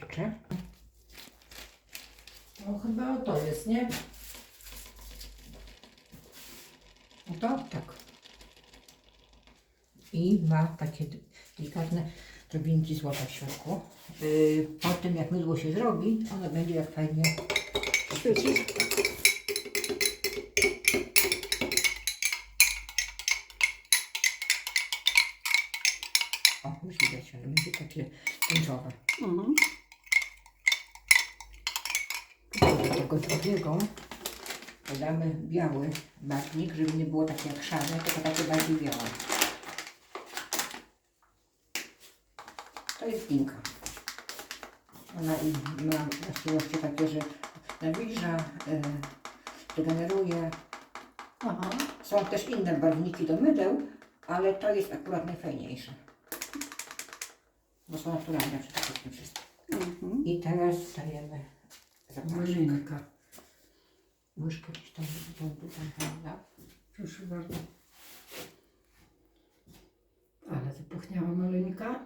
proszę. No chyba to jest, nie? No to tak. I ma takie delikatne drobinki złota w środku. Yy, po tym jak mydło się zrobi, ono będzie jak fajnie Świeci. O, już widać, ale będzie takie tęczowe. Mhm. Tego drugiego dodamy biały barwnik, żeby nie było takie jak szare, tylko takie bardziej białe. To jest pinka. Ona i ma właściwości takie, że nawilża, y, regeneruje. Aha. Są też inne barwniki do mydeł, ale to jest akurat najfajniejsze. Bo są naturalne przede wszystkim wszystkie. Mhm. I teraz dajemy zapaszek. Malinka. Łyżkę gdzieś tam, tam, tam, prawda? Proszę bardzo. Ale zapachniała maleńka.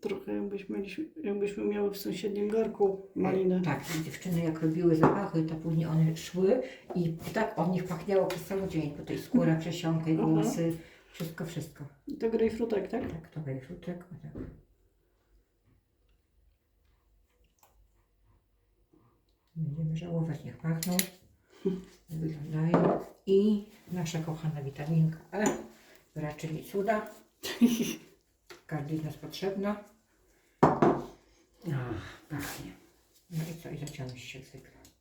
Trochę jakbyśmy, jakbyśmy miały w sąsiednim garku malinę. Tak, i dziewczyny jak robiły zapachy, to później one szły i tak od nich pachniało przez cały dzień. Tutaj skóra, przesionka, i Mhm. włosy, wszystko, wszystko. I to grejpfrutek, tak? Tak, to o tak. Będziemy żałować, niech pachną. Wyglądają. I nasza kochana witaminka E. Raczyli cuda. Każdej z nas potrzebna. Ach, pachnie. No i co? I zaciąłeś się zwykle.